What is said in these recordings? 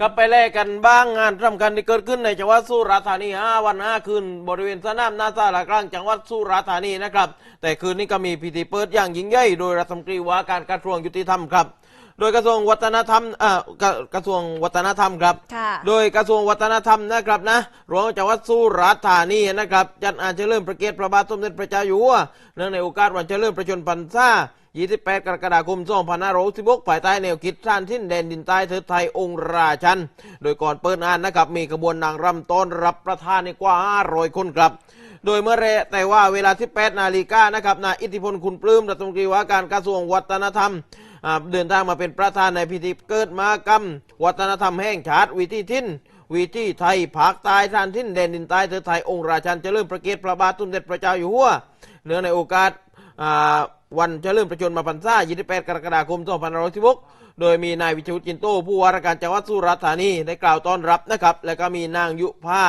ก็ไปแลกกันบ้างงานสำคัญที่เกิดขึ้นในจังหวัดสุราษฎร์ธานี5วัน5คืนบริเวณสนามหน้าศาลากลางจังหวัดสุราษฎร์ธานีนะครับ แต่คืนนี้ก็มีพิธีเปิดอย่างยิ่งใหญ่โดยรัฐมนตรีว่าการกระทรวงยุติธรรมครับโดยกระทรวงวัฒนธรรมเอ่อกระกระทรวงวัฒนธรรมครับค่ะโดยกระทรวงวัฒนธรรมนะครับนะรองจังหวัดสุราษฎร์ธานีนะครับ จัดงานเฉลิมพระเกียรติพระบาทสมเด็จพระเจ้าอยู่หัวเนื่องในโอกาสวันเฉลิมพระชนมพรรษา 28 กรกฎาคม 2566ภายใต้แนวคิดท่านทิ้นแดนดินใต้เถิดไทยองค์ราชัน โดยก่อนเปิดงานนะครับมีขบวนนางรำต้อนรับประธานในกว่า 500 คนครับโดยเมื่อเรแต่ว่าเวลา 18 นาฬิกานะครับนายอิทธิพลคุณปลื้มรัฐมนตรีว่าการกระทรวงวัฒนธรรมเดินทางมาเป็นประธานในพิธีเกิดมากรรม วัฒนธรรมแห่งชาติวิถีทิ้นวิถีไทยภาคใต้ท่านทิ้นแดนดินใต้เถิดไทยองค์ราชันจะเริญพระเกียรติพระบาทสมเด็จพระเจ้าอยู่หัวเนื่องในโอกาส วันจะเริ่มประชนมาพรรษา28 กรกฎาคม 2516 โดยมีนายวิชวุฒิจินโตผู้ว่าราชการจังหวัดสุราษฎร์ธานีได้กล่าวต้อนรับนะครับ และก็มีนางยุพา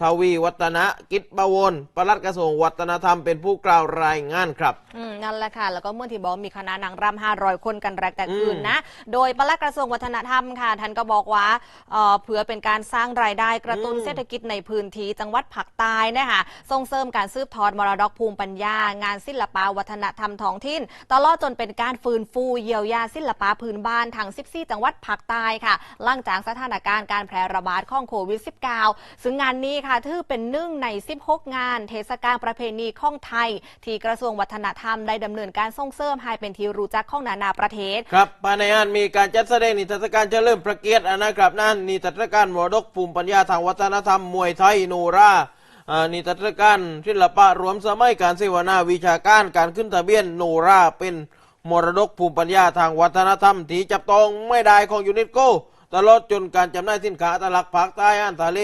ทวีวัฒนะกิจบวรปลัดกระทรวงวัฒนธรรมเป็นผู้กล่าวรายงานครับ อืมนั่นแหละค่ะ แล้วก็เมื่อที่บอกมีคณะนางรำ500คนกันแรกแต่คืนนะ โดยปลัดกระทรวงวัฒนธรรมค่ะ ท่านก็บอกว่าเอ่อเผื่อเป็นการสร้างรายได้กระตุ้นอืม เศรษฐกิจในพื้นที่จังหวัดผักใต้นะคะส่งเสริมการซืบทอดมรดกภูมิปัญญา งานศิลปะวัฒนธรรมท้องถิ่น ตลอดจนเป็นการฟื้นฟูเยียวยาศิลปะพื้นบ้านทั้ง14 จังหวัดผักใต้ค่ะหลังจากสถานการณ์การแพร่ระบาดของโควิด -19 ซึ่งงานนี้ค่ะถือเป็นหนึ่งใน 16 งาน เทศกาลประเพณีข้องไทย ที่กระทรวงวัฒนธรรมได้ดำเนินการส่งเสริมให้เป็นที่รู้จักของนานาประเทศ ครับภายในงานมีการจัดแสดงนิทรรศการเฉลิมพระเกียรตินะครับนั่นนิทรรศการมรดกภูมิปัญญาทางวัฒนธรรมมวยไทยโนราอ่านิทรรศการศิลปะรวมสมัยการเสวนาวิชาการการขึ้นทะเบียนโนราเป็นมรดกภูมิปัญญาทางวัฒนธรรมที่จับต้องไม่ได้ของยูเนสโก ตลอดจนการจำหน่ายสินค้าตลักษณ์ภาคใต้อาหารทะเล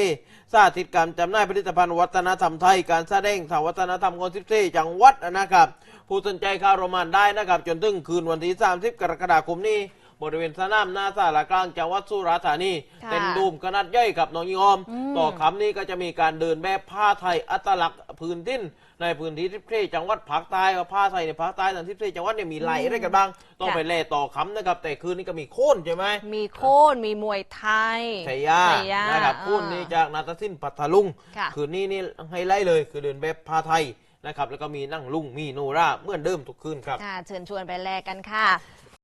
สาธิตการจำหน่ายผลิตภัณฑ์วัฒนธรรมไทย การแสดงทางวัฒนธรรมของ14จังหวัดนะครับ ผู้สนใจเข้าโรมันได้นะครับ จนถึงคืนวันที่ 30 กรกฎาคมนี้ บริเวณสนามหน้าศาลากลางจังหวัดสุราษฎร์ธานีค่ะเป็นดูมขนาดใหญ่กับน้องยิงออม อืมต่อคำนี้ก็จะมีการเดินแบบผ้าไทยอัตลักษณ์พื้นที่ในพื้นที่ที่ที่จังหวัดภาคใต้กับผ้าไทยในภาคใต้ทั้งที่จังหวัดเนี่ยมีลายอะไรกันบ้างต้องไปแล่ต่อคำนะครับแต่คืนนี้ก็มีโค่นใช่ไหม มีโค่นมีมวยไทยชัยยาชัยยานะครับอ่าโค่นนี้จากนาฏศิลป์ปัทลุง ค่ะ คืนนี้นี่ไฮไลท์เลย คือเดินแบบผ้าไทยนะครับ แล้วก็มีนั่งลุงมีโนราเหมือนเดิมทุกคืนครับค่ะเชิญชวนไปแลกกันค่ะ